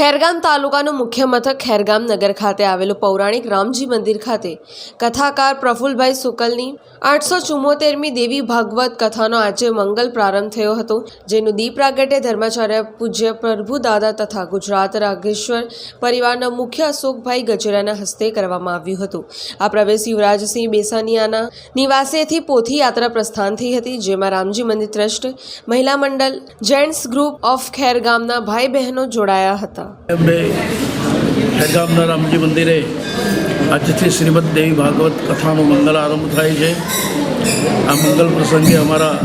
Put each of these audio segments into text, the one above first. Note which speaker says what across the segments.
Speaker 1: ખેરગામ તાલુકાનું મુખ્ય મથક ખેરગામ નગર ખાતે આવેલું પૌરાણિક રામજી મંદિર ખાતે કથાકાર પ્રફુલભાઈ સુકલની આઠસો ચુમ્મોતેરમી દેવી ભાગવત કથાનો આજે મંગલ પ્રારંભ થયો હતો, જેનું દીપ પ્રાગટ્ય ધર્માચાર્ય પૂજ્ય પ્રભુ દાદા તથા ગુજરાત રાઘેશ્વર પરિવારના મુખ્ય અશોકભાઈ ગજેરાના હસ્તે કરવામાં આવ્યું હતું. આ પ્રવેશ યુવરાજસિંહ બેસાનિયાના નિવાસેથી પોથી યાત્રા પ્રસ્થાન થઈ હતી, જેમાં રામજી મંદિર ટ્રસ્ટ, મહિલા મંડળ, જેન્ટ્સ ગ્રુપ ઓફ ખેરગામના ભાઈ બહેનો જોડાયા હતા.
Speaker 2: ખેરગામના રામજી મંદિરે આજથી શ્રીમદ દેવી ભાગવત કથાનો મંગલ આરંભ થાય છે. આ મંગલ પ્રસંગે અમારા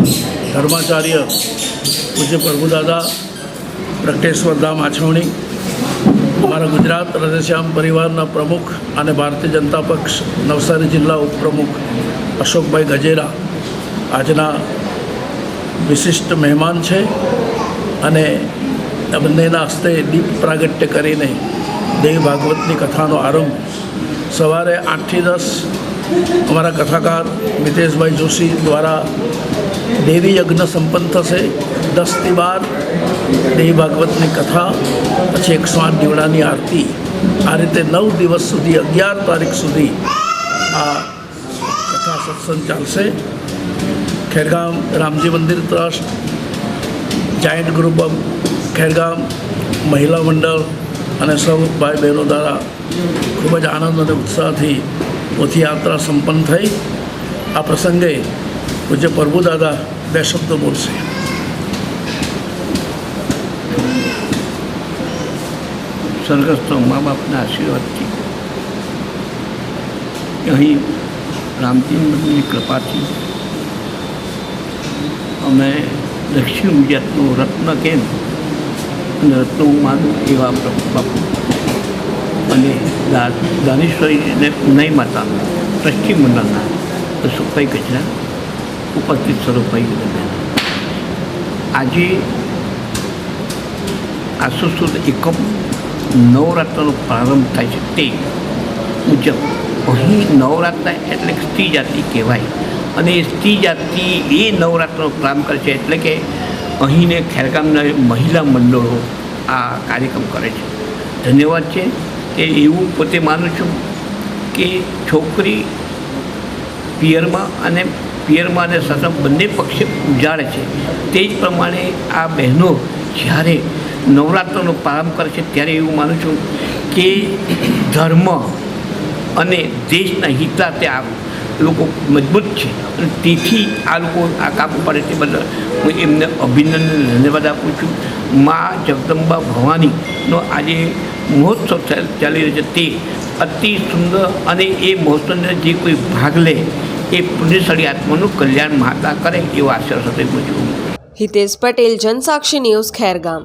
Speaker 2: ધર્માચાર્ય પૂજ્ય પ્રભુદાદા પ્રગટેશ્વર ધામ આછવણી, અમારા ગુજરાત રાધેશ્યામ પરિવારના પ્રમુખ અને ભારતીય જનતા પક્ષ, નવસારી જિલ્લા ઉપપ્રમુખ અશોકભાઈ ગજેરા આજના વિશિષ્ટ મહેમાન છે. અને આ બંનેના હસ્તે દીપ પ્રાગટ્ય કરીને દેવી ભાગવતની કથાનો આરંભ સવારે આઠથી દસ અમારા કથાકાર મિતેશભાઈ જોશી દ્વારા દેવી યજ્ઞ સંપન્ન થશે. દસથી બાર દેવી ભાગવતની કથા, પછી એકસો આઠ દીવડાની આરતી. આ રીતે નવ દિવસ સુધી, અગિયાર તારીખ સુધી આ કથા સત્સંગ ચાલશે. ખેરગામ રામજી મંદિર trust giant group of Khergam મહિલા મંડળ અને સૌ ભાઈ બહેનો દ્વારા ખૂબ જ આનંદ અને ઉત્સાહથી પોથીયાત્રા સંપન્ન થઈ. આ પ્રસંગે પૂજ્ય પ્રભુદાદા બે શબ્દો બોલશે.
Speaker 3: સ્વર્ગસ્થ મા બાપના આશીર્વાદથી. અહીં રામચંદ્રની કૃપાથી અમે દક્ષિણ ગુજરાતનું રત્ન કેમ અને રત્ન માનું એવા બાપુ. અને દા- દાનેશ્વરીને નય માતા ટ્રસ્ટી મંડળના અશોકભાઈ કચરા ઉપસ્થિત સ્વરૂપભાઈ આજે આસો સુદ એકમ નવરાત્રનો પ્રારંભ થાય છે તે મુજબ. અહીં નવરાત્ર એટલે સ્ત્રી જાતિ કહેવાય. અને સ્ત્રી જાતિ એ નવરાત્રનો પ્રારંભ કરે છે એટલે કે અહીંને ખેરગામના મહિલા મંડળો આ કાર્યક્રમ કરે છે. ધન્યવાદ છે કે એવું પોતે માનું છું કે છોકરી પિયરમાં અને પિયરમાં અને સતમ બંને પક્ષે ઉજાડે છે. તે જ પ્રમાણે આ બહેનો જ્યારે નવરાત્રનો પ્રારંભ કરે છે ત્યારે એવું માનું છું કે ધર્મ અને દેશના હિતાર્થે આ લોકો મજબૂત છે. અને તેથી આ લોકો આ કામ કરે તે બદલ હું એમને અભિનંદન ધન્યવાદ આપું છું. મા જગદંબા ભવાનીનો આજે મહોત્સવ ચાલ- રહ્યો છે. તે અતિ સુંદર અને એ મહોત્સવને જે કોઈ ભાગ લે એ પુણ્યશાળી આત્માનું કલ્યાણ માતા કરે એવો આશા સાથે પૂછું
Speaker 1: હિતેશ પટેલ, જનસાક્ષી ન્યૂઝ, ખેરગામ.